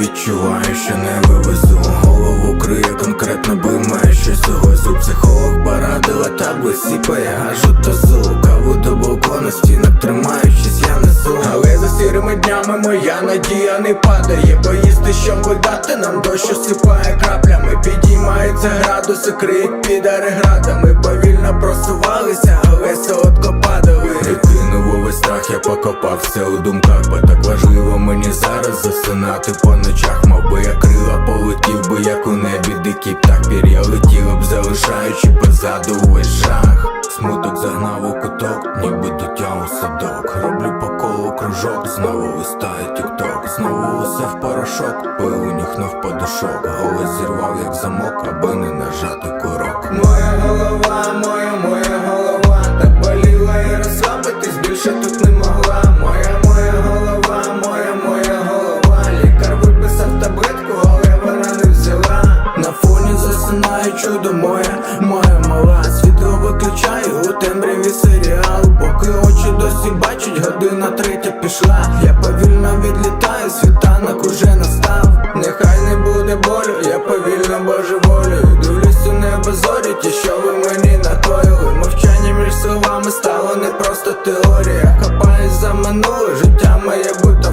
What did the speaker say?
відчуваю, що не вивезу Голову криє конкретно блимає щось у глазу Психолог порадила. Таблиці сіпає Гажу тазу, каву до балкона, стінок тримаючись, я несу. Але за сірими днями моя надія не падає Боїсти, що видати нам дощ осипає краплями. Підіймаються градуси, криють підари градами Повільно просувалися, але солодко падали. Кинув увесь страх, я покопався у думках, бо так важливо засинати по ночах, мов би я крила полетів би, як у небі дикий птах Пір'я летіло б, залишаючи позаду весь жах. Смуток загнав у куток, ніби дитя у садок. Роблю по колу кружок, знову листаю тік-ток. Знову усе в порошок, пилу нюхнув подушок. Голос зірвав як замок, аби не нажати курок. Моя голова, моя, чудо моє, моє мала Світло виключаю у темряві серіал. Поки очі досі бачать, година третя пішла. Я повільно відлітаю, світанок уже настав. Нехай не буде болю, я повільно боже волю. Дивлюсь лісу небо зорі, ті, що ви мені накоїли Мовчання між словами стало не просто теорія. Хапаюсь за минуле життя моє буто